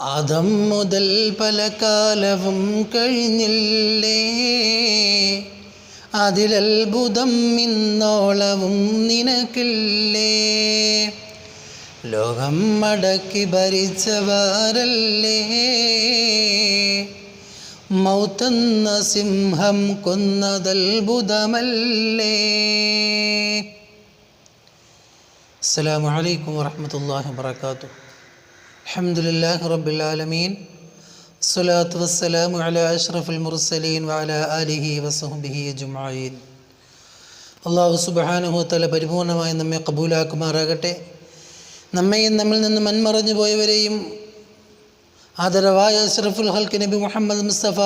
ആദം മുതൽ പല കാലവും കഴിഞ്ഞില്ലേ? അതിലത്ഭുതം ഇന്നോളവും നിനക്കില്ലേ? ലോകം മടക്കി ഭരിച്ചവാരല്ലേ? മൗത്തെന്ന സിംഹം കൊന്നതത്ഭുതമല്ലേ? അസ്സലാമു അലൈക്കും വറഹ്മത്തുള്ളാഹി വബറകാതുഹു. അൽഹംദുലില്ലാഹി റബ്ബിൽ ആലമീൻ. സ്വലാത്തു വസ്സലാമു അലാ അഷ്റഫുൽ മുർസലീൻ വാല അലിഹി വസഹ്ബിഹി അജ്മഈൻ. അള്ളാഹു സുബ്ഹാനഹു തആല പരിപൂർണമായി നമ്മെ കബൂലാക്കുമാറാകട്ടെ. നമ്മയും നമ്മിൽ നിന്ന് മൺമറഞ്ഞു പോയവരെയും ആദരവായ അഷ്റഫുൽ ഹൽക്ക് നബി മുഹമ്മദ് മുസ്തഫ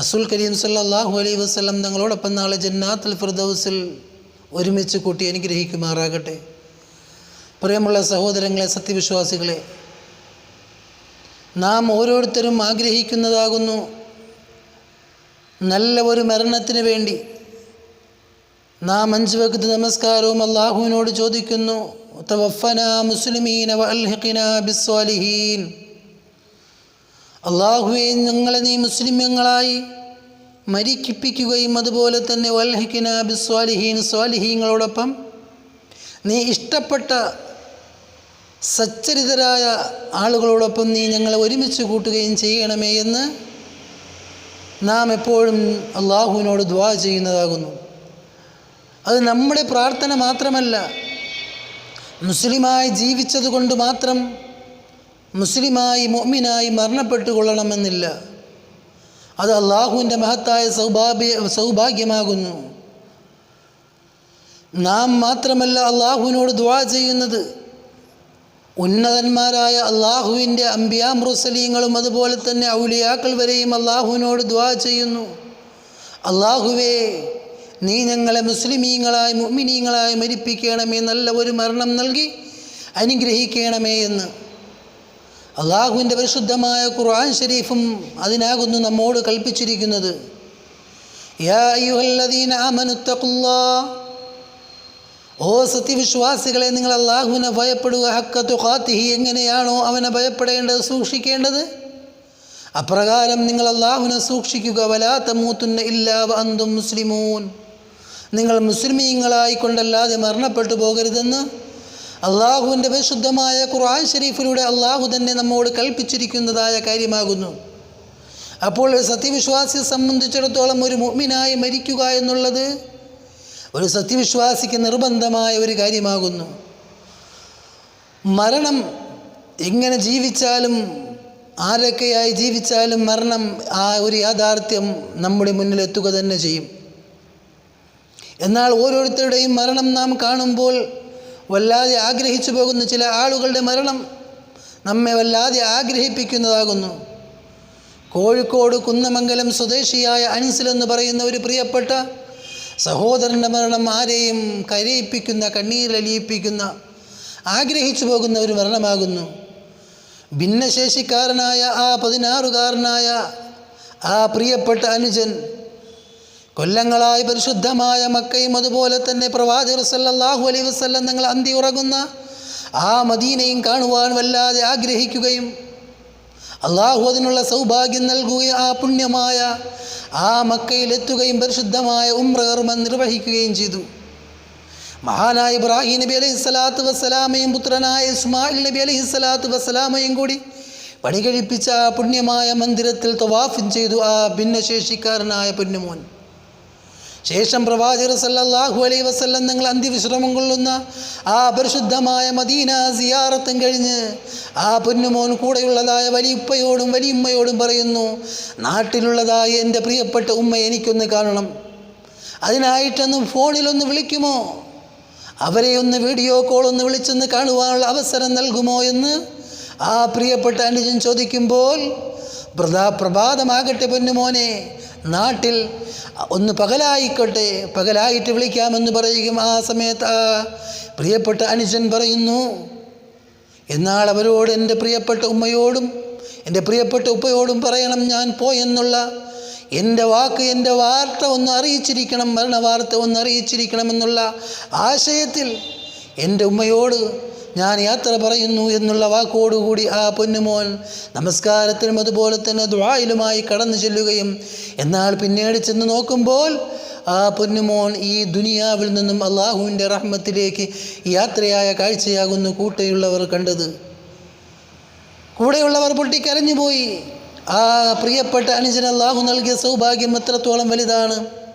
റസൂൽ കരീം സല്ലാഹു അലൈഹി വസ്ലം തങ്ങളോടൊപ്പം നാളെ ജന്നാത്തുൽ ഫിർദൗസിൽ ഒരുമിച്ച് കൂട്ടി അനുഗ്രഹിക്കുമാറാകട്ടെ. പ്രിയമുള്ള സഹോദരങ്ങളെ സത്യവിശ്വാസികളെ നാം ഓരോരുത്തരും ആഗ്രഹിക്കുന്നതാകുന്നു. നല്ല ഒരു മരണത്തിന് വേണ്ടി. നാം അഞ്ച് വക്കത്ത് നമസ്കാരവും അള്ളാഹുവിനോട് ചോദിക്കുന്നു. മുസ്ലിമീന അള്ളാഹുവെ ഞങ്ങളെ നീ മുസ്ലിമങ്ങളായി മരിക്കിപ്പിക്കുകയും അതുപോലെ തന്നെ വൽഹിഖിന ബിസ്വാലിഹീൻ സ്വാലിഹീങ്ങളോടൊപ്പം നീ ഇഷ്ടപ്പെട്ട സച്ചരിതരായ ആളുകളോടൊപ്പം നീ ഞങ്ങളെ ഒരുമിച്ച് കൂട്ടുകയും ചെയ്യണമേ എന്ന് നാം എപ്പോഴും അള്ളാഹുവിനോട് ദ്വാ ചെയ്യുന്നതാകുന്നു. അത് നമ്മുടെ പ്രാർത്ഥന മാത്രമല്ല മുസ്ലിമായി ജീവിച്ചതുകൊണ്ട് മാത്രം മുസ്ലിമായി മൊമിനായി മരണപ്പെട്ടു കൊള്ളണമെന്നില്ല അത് അള്ളാഹുവിന്റെ മഹത്തായ സൗഭാഗ്യ സൗഭാഗ്യമാകുന്നു. നാം മാത്രമല്ല അള്ളാഹുവിനോട് ദ്വാ ചെയ്യുന്നത്. ഉന്നതന്മാരായ അള്ളാഹുവിന്റെ അമ്പിയാ മുറുസലീങ്ങളും അതുപോലെ തന്നെ ഔലിയാക്കൾ വരെയും അള്ളാഹുവിനോട് ദ്വാ ചെയ്യുന്നു. അള്ളാഹുവേ നീ ഞങ്ങളെ മുസ്ലിമീങ്ങളായി മുഅ്മിനീങ്ങളായി മരിപ്പിക്കണമേ നല്ല ഒരു മരണം നൽകി അനുഗ്രഹിക്കണമേ എന്ന്. അള്ളാഹുവിന്റെ പരിശുദ്ധമായ ഖുർആൻ ഷരീഫും അതിനാകുന്നു നമ്മോട് കൽപ്പിച്ചിരിക്കുന്നത്. യാ അയ്യുഹല്ലദീന ആമനുത്തഖുല്ലാഹ് ഓ സത്യവിശ്വാസികളെ നിങ്ങൾ അള്ളാഹുവിനെ ഭയപ്പെടുക. ഹക്കത്തു ഖാത്തിഹി എങ്ങനെയാണോ അവനെ ഭയപ്പെടേണ്ടത് സൂക്ഷിക്കേണ്ടത്? അപ്രകാരം നിങ്ങൾ അള്ളാഹുവിനെ സൂക്ഷിക്കുക. വലാത്ത മൂത്തുന്ന ഇല്ലാവ അന്തും മുസ്ലിമൂൻ. നിങ്ങൾ മുസ്ലിമീങ്ങളായിക്കൊണ്ടല്ലാതെ മരണപ്പെട്ടു പോകരുതെന്ന് അള്ളാഹുവിന്റെ പരിശുദ്ധമായ ഖുർആൻ ഷരീഫിലൂടെ അള്ളാഹു തന്നെ നമ്മോട് കൽപ്പിച്ചിരിക്കുന്നതായ കാര്യമാകുന്നു. അപ്പോൾ സത്യവിശ്വാസിയെ സംബന്ധിച്ചിടത്തോളം ഒരു മുഹ്മിനായി മരിക്കുക എന്നുള്ളത് ഒരു സത്യവിശ്വാസിക്ക് നിർബന്ധമായ ഒരു കാര്യമാകുന്നു. മരണം എങ്ങനെ ജീവിച്ചാലും ആരൊക്കെയായി ജീവിച്ചാലും മരണം ആ ഒരു യാഥാർത്ഥ്യം നമ്മുടെ മുന്നിൽ എത്തുക തന്നെ ചെയ്യും. എന്നാൽ ഓരോരുത്തരുടെയും മരണം നാം കാണുമ്പോൾ വല്ലാതെ ആഗ്രഹിച്ചു പോകുന്ന ചില ആളുകളുടെ മരണം നമ്മെ വല്ലാതെ ആഗ്രഹിപ്പിക്കുന്നതാകുന്നു. കോഴിക്കോട് കുന്നമംഗലം സ്വദേശിയായ അൻസിൽ എന്ന് പറയുന്ന ഒരു പ്രിയപ്പെട്ട സഹോദരന്റെ മരണം ആരെയും കരയിപ്പിക്കുന്ന കണ്ണീരലിയിപ്പിക്കുന്ന ആഗ്രഹിച്ചു പോകുന്ന ഒരു മരണമാകുന്നു. ഭിന്നശേഷിക്കാരനായ ആ പതിനാറുകാരനായ ആ പ്രിയപ്പെട്ട അനുജൻ കൊല്ലങ്ങളായി പരിശുദ്ധമായ മക്കയും അതുപോലെ തന്നെ പ്രവാചകർ സല്ലാഹു അലൈഹി വസല്ലം നിങ്ങൾ അന്തി ഉറങ്ങുന്ന ആ മദീനയും കാണുവാൻ വല്ലാതെ ആഗ്രഹിക്കുകയും അള്ളാഹു അതിനുള്ള സൗഭാഗ്യം നൽകുകയും ആ പുണ്യമായ ആ മക്കയിലെത്തുകയും പരിശുദ്ധമായ ഉംറകർമ്മം നിർവഹിക്കുകയും ചെയ്തു. മഹാനായ ഇബ്രാഹിം നബി അലൈഹി സ്വലാത്തു വസ്സലാമയും പുത്രനായ ഇസ്മായിൽ നബി അലൈഹി സ്വലാത്തു വസ്സലാമയും കൂടി പണി കഴിപ്പിച്ച ആ പുണ്യമായ മന്ദിരത്തിൽ തവാഫും ചെയ്തു ആ ഭിന്നശേഷിക്കാരനായ പൊന്നുമോൻ. ശേഷം പ്രവാചകർ സല്ലാഹു അലൈ വസല്ലം നിങ്ങൾ അന്ത്യവിശ്രമം കൊള്ളുന്ന ആ അപരിശുദ്ധമായ മദീന സിയാറത്തും കഴിഞ്ഞ് ആ പൊന്നുമോൻ കൂടെയുള്ളതായ വലിയുപ്പയോടും വലിയുമ്മയോടും പറയുന്നു നാട്ടിലുള്ളതായ എന്റെ പ്രിയപ്പെട്ട ഉമ്മ എനിക്കൊന്ന് കാണണം. അതിനായിട്ടൊന്ന് ഫോണിലൊന്ന് വിളിക്കുമോ? അവരെ ഒന്ന് വീഡിയോ കോൾ ഒന്ന് വിളിച്ചൊന്ന് കാണുവാനുള്ള അവസരം നൽകുമോ എന്ന് ആ പ്രിയപ്പെട്ട അനുജൻ ചോദിക്കുമ്പോൾ പ്രഭാതമാകട്ടെ പൊന്നുമോനെ. നാട്ടിൽ ഒന്ന് പകലായിക്കോട്ടെ പകലായിട്ട് വിളിക്കാമെന്ന് പറയുകയും ആ സമയത്ത്. ആ പ്രിയപ്പെട്ട അനുജൻ പറയുന്നു എന്നാൽ അവരോട് എന്റെ പ്രിയപ്പെട്ട ഉമ്മയോടും എന്റെ പ്രിയപ്പെട്ട ഉപ്പയോടും പറയണം ഞാൻ പോയെന്നുള്ള എന്റെ വാക്ക് എന്റെ വാർത്ത ഒന്ന് അറിയിച്ചിരിക്കണം മരണവാർത്ത ഒന്ന് അറിയിച്ചിരിക്കണമെന്നുള്ള ആശയത്തിൽ എന്റെ ഉമ്മയോട് ഞാൻ യാത്ര പറയുന്നു എന്നുള്ള വാക്കോടുകൂടി ആ പൊന്നുമോൻ നമസ്കാരത്തിനും അതുപോലെ തന്നെ ദ്വായിലുമായി കടന്നു ചെല്ലുകയും എന്നാൽ പിന്നീട് ചെന്ന് നോക്കുമ്പോൾ ആ പൊന്നുമോൻ ഈ ദുനിയാവിൽ നിന്നും അള്ളാഹുവിന്റെ റഹ്മത്തിലേക്ക് യാത്രയായ കാഴ്ചയാകുന്നു കൂടെയുള്ളവർ കണ്ടത്. കൂടെയുള്ളവർ പൊട്ടിക്കരഞ്ഞുപോയി. ആ പ്രിയപ്പെട്ട അനുജൻ അള്ളാഹു നൽകിയ സൗഭാഗ്യം എത്രത്തോളം വലുതാണ്.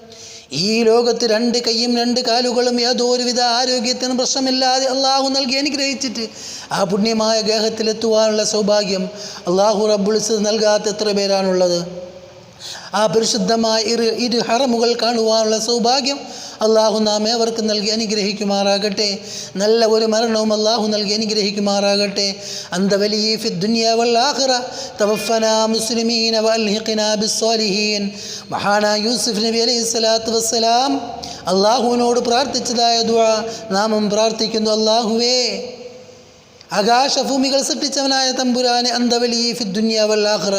ഈ ലോകത്ത് രണ്ട് കൈയും രണ്ട് കാലുകളും യാതൊരുവിധ ആരോഗ്യത്തിനും പ്രശ്നമില്ലാതെ അള്ളാഹു നൽകി അനുഗ്രഹിച്ചിട്ട് ആ പുണ്യമായ ഗേഹത്തിലെത്തുവാനുള്ള സൗഭാഗ്യം അള്ളാഹു റബ്ബുളിസ് നൽകാത്ത എത്ര പേരാണുള്ളത്? ആ പരിശുദ്ധമായ ഇരു ഇരു ഹറമുകൾ കാണുവാനുള്ള സൗഭാഗ്യം അള്ളാഹു നാം ഏവർക്കും നൽകി അനുഗ്രഹിക്കുമാറാകട്ടെ. നല്ല ഒരു മരണവും അള്ളാഹു നൽകി അനുഗ്രഹിക്കുമാറാകട്ടെ. അന്ത വലിയ മഹാന യൂസുഫ് നബി അലൈഹി സ്വലാത്തു വസ്സലാം അള്ളാഹുവിനോട് പ്രാർത്ഥിച്ചതായ ദുആ നാമം പ്രാർത്ഥിക്കുന്നു അള്ളാഹുവേ. ആകാശഭൂമികൾ സൃഷ്ടിച്ചവനായ തമ്പുരാനെ അന്തവലി ഫി ദുനിയ വല്ലാഖിറ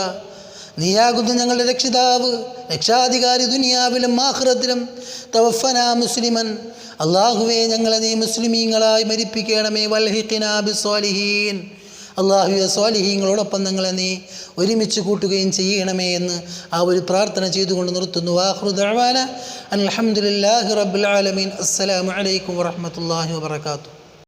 നീയാകുന്നു ഞങ്ങളുടെ രക്ഷിതാവ്. രക്ഷാധികാരി ദുനിയാവിലും ആഹ്റത്തിലും. തവഫന മുസ്ലിമൻ. അള്ളാഹുവെ ഞങ്ങളെ നീ മുസ്ലിമീങ്ങളായി മരിപ്പിക്കണമേ. വൽഹിഖിനാ സ്വാലിഹീൻ അള്ളാഹുവെ സ്വാലിഹീങ്ങളോടൊപ്പം ഞങ്ങളെ നീ ഒരുമിച്ച് കൂട്ടുകയും ചെയ്യണമേ എന്ന് ആ ഒരു പ്രാർത്ഥന ചെയ്തുകൊണ്ട് നിർത്തുന്നു. വാഹൃദാന അലഹമുല്ലാഹി റബ്ബുൽ അസ്സലാമലൈക്കും അസ്സലാമു വാത്തു